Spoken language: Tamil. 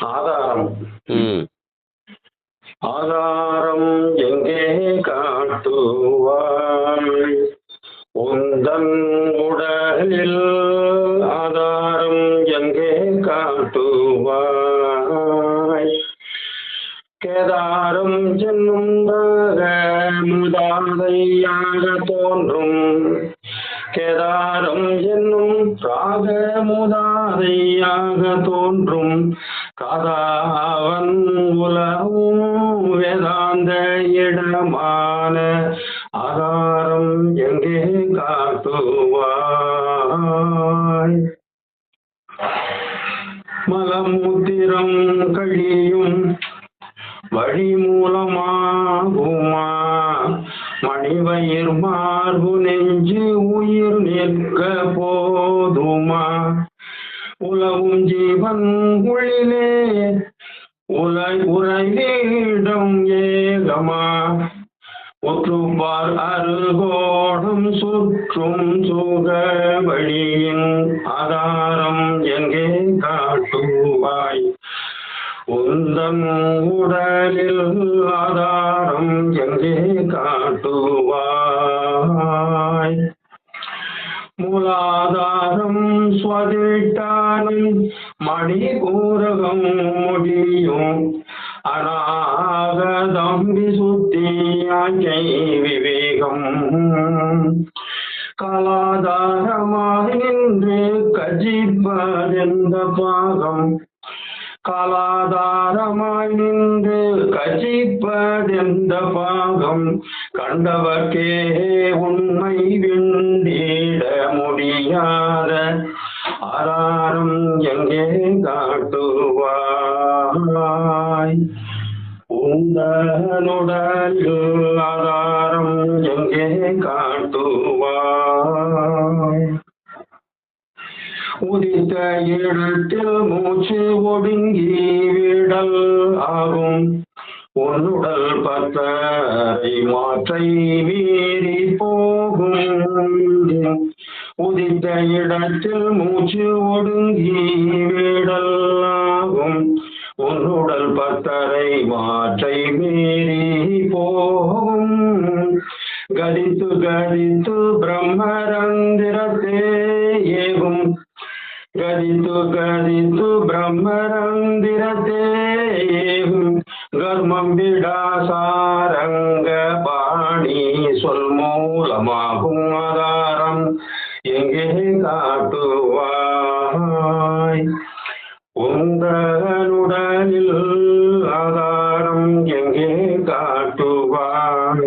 ஆதாரம். ஆதாரம் எங்கே காட்டுவாய் உந்தன் உடலில் ஆதாரம் எங்கே காட்டுவாய்? கேதாரம் என்னும் முதாதையாக தோன்றும். கேதாரம் என்னும் ராக முதாதையாக தோன்றும் காதாவன் உலவும் வேதாந்த இடமான ஆதாரம் எங்கே காட்டுவாய்? மலமுத்திரம் கழியும் வழி மூலமாகுமா மணிவயிர் மார்பு நெஞ்சு உயிர் நிற்க போதுமா? உலவும் ஜீவன் உள்ளிலே உலை உறைவிடம் ஏகமா? ஒற்றுப்பார் அருகோடும் சுற்றும் சுக உந்தன் உடலில் ஆதாரம் எங்கே காட்டுவாய். மூலாதாரம் ஸ்வதிட்டானம் மணிபூரகம் முடியும். அநாகதம் விசுத்தியாக்கை விவேகம். காலாதாரமாக நின்று கஜிப்பதெந்த பாகம். கலா ஆதாரமாய் நின்று கஜிப்பதெந்த பாகம் கண்டவர்க்கே உண்மை விண்டிட முடியாத ஆதாரம் எங்கே காட்டுவாய்? உந்தனுடலில் ஆதாரம் எங்கே காட்டுவாய்? உதித்த இடத்தில் மூச்சு ஒடுங்கி விடல் ஆகும். உன்னுடல் பத்தரை மாற்றை மீறி போகும். உதித்த இடத்தில் மூச்சு ஒடுங்கி விடல் ஆகும். உன்னுடல் பத்தரை மாற்றை மீறி போகும். கதித்து கதித்து பிரம்மரந்திரத்தே ஏகும். கதித்து கதித்து பிரம்மரந்திரத்தே கர்மம் விடாசாரங்க பாணி சொல் மூலமாகும் ஆதாரம் எங்கே காட்டுவாய் உந்தகனுடனில் ஆதாரம் எங்கே காட்டுவாய்